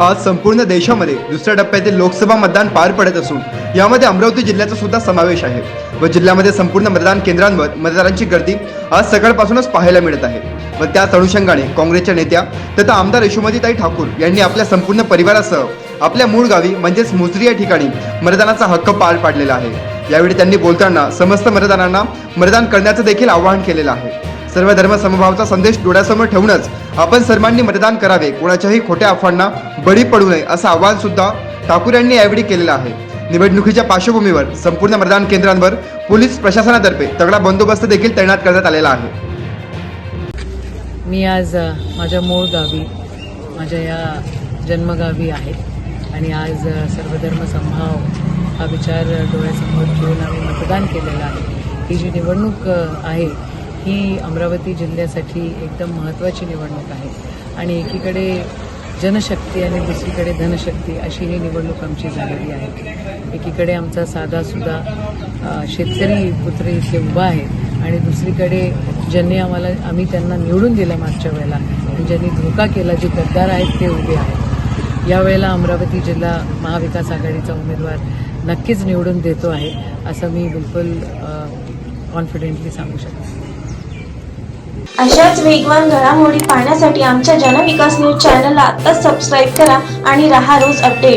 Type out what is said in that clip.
आज संपूर्ण देशामध्ये दुसऱ्या टप्प्यातील लोकसभा मतदान पार पडत असून यामध्ये अमरावती जिल्ह्याचा सुद्धा समावेश आहे व जिल्ह्यामध्ये संपूर्ण मतदान केंद्रांवर मतदारांची गर्दी आज सकाळपासूनच पाहायला मिळत आहे. व त्याच अनुषंगाने काँग्रेसच्या नेत्या तथा आमदार यशोमतीताई ठाकूर यांनी आपल्या संपूर्ण परिवारासह आपल्या मूळ गावी म्हणजेच मुजरी या ठिकाणी मतदानाचा हक्क पार पाडलेला आहे. यावेळी त्यांनी बोलताना समस्त मतदारांना मतदान करण्याचं देखील आवाहन केलेलं आहे. सर्व धर्मसमभावाचा संदेश डोळ्यासमोर ठेवूनच आपण सर्वांनी मतदान करावे. कोणाच्याही खोट्या अफवांना बळी पडू नये असं आवाहन सुद्धा ठाकूर यांनी यावेळी केलेलं आहे. निवडणुकीच्या पार्श्वभूमीवर संपूर्ण मतदान केंद्रांवर पोलीस प्रशासनातर्फे तगडा बंदोबस्त देखील तैनात करण्यात आलेला आहे. मी आज माझ्या मूळ गावी माझ्या या जन्मगावी आहे आणि आज सर्वधर्म संभाव हा विचार डोळ्यासमोर ठेवून आम्ही मतदान केलेलं आहे. ही जी निवडणूक आहे ही अमरावती जिल्ह्यासाठी एकदम महत्त्वाची निवडणूक आहे. आणि एकीकडे जनशक्ती आणि दुसरीकडे धनशक्ती अशी ही निवडणूक आमची झालेली आहे. एकीकडे आमचा साधासुद्धा शेतकरी पुत्र इथे उभा आहे आणि दुसरीकडे ज्यांनी आम्हाला आम्ही त्यांना निवडून दिलं मागच्या वेळेला ज्यांनी धोका केला जे गद्दार आहेत ते उभे आहेत. यावेळेला अमरावती जिल्हा महाविकास आघाडीचा उमेदवार नक्कीच निवडून देतो आहे असं मी बिलकुल कॉन्फिडेंटली सांगू शकते. अशाच वेगवान घडामोडी पाहण्यासाठी आमच्या जनविकास न्यूज चॅनलला आत्ताच सबस्क्राईब करा आणि रहा रोज अपडेट